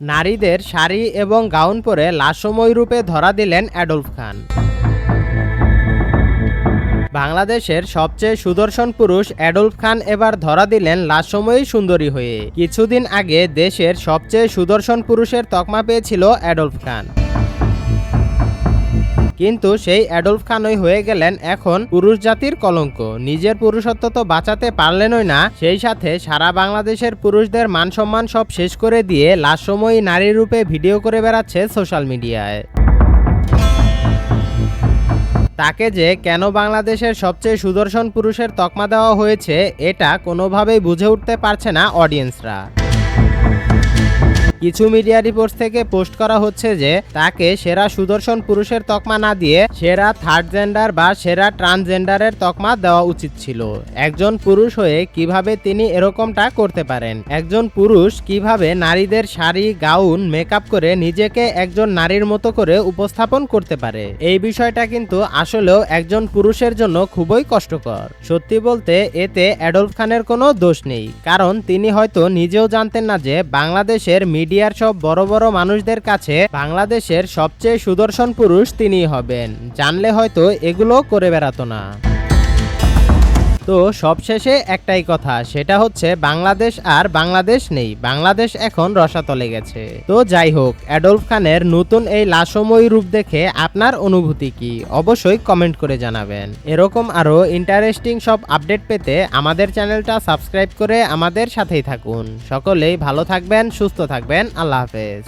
নারীদের শাড়ি এবং গাউন পরে লাশময় রূপে ধরা দিলেন অ্যাডলফ খান। বাংলাদেশের সবচেয়ে সুদর্শন পুরুষ অ্যাডলফ খান এবার ধরা দিলেন লাশময়ী সুন্দরী হয়ে। কিছুদিন আগে দেশের সবচেয়ে সুদর্শন পুরুষের তকমা পেয়েছিল অ্যাডলফ খান। কিন্তু সেই অ্যাডলফ খানই হয়ে গেলেন এখন পুরুষ জাতির কলঙ্ক। নিজের পুরুষত্ব তো বাঁচাতে পারলেনই না, সেই সাথে সারা বাংলাদেশের পুরুষদের মান সম্মান সব শেষ করে দিয়ে লাশময়ী নারী রূপে ভিডিও করে বেড়াচ্ছে সোশ্যাল মিডিয়ায়। তাকে যে কেন বাংলাদেশের সবচেয়ে সুদর্শন পুরুষের তকমা দেওয়া হয়েছে, এটা কোনোভাবেই বুঝে উঠতে পারছে না অডিয়েন্সরা। কিছু মিডিয়া রিপোর্টস থেকে পোস্ট করা হচ্ছে যে, তাকে সেরা সুদর্শন পুরুষের তকমা না দিয়ে সেরা থার্ড জেন্ডার বা সেরা ট্রান্সজেন্ডারের তকমা দেওয়া উচিত ছিল। একজন পুরুষ হয়ে কীভাবে তিনি এরকমটা করতে পারেন? একজন পুরুষ কীভাবে নারীদের শাড়ি, গাউন মেকআপ করে নিজেকে একজন নারীর মতো করে উপস্থাপন করতে পারে? এই বিষয়টা কিন্তু আসলেও একজন পুরুষের জন্য খুবই কষ্টকর। সত্যি বলতে, এতে অ্যাডলফ খানের কোনো দোষ নেই। কারণ তিনি হয়তো নিজেও জানতেন না যে, বাংলাদেশের মিডিয়ার সব বড় বড় মানুষদের কাছে বাংলাদেশের সবচেয়ে সুদর্শন পুরুষ তিনিই হবেন। জানলে হয়তো এগুলো করে বেড়াতো না। তো সবশেষে একটাই কথা, সেটা হচ্ছে বাংলাদেশ আর বাংলাদেশ নেই, বাংলাদেশ এখন রসাতলে গেছে। তো যাই হোক, অ্যাডলফ খানের নতুন এই লাশময়ী রূপ দেখে আপনার অনুভূতি কি? অবশ্যই কমেন্ট করে জানাবেন। এরকম আরও ইন্টারেস্টিং সব আপডেট পেতে আমাদের চ্যানেলটা সাবস্ক্রাইব করে আমাদের সাথেই থাকুন। সকলেই ভালো থাকবেন, সুস্থ থাকবেন, আল্লাহ হাফেজ।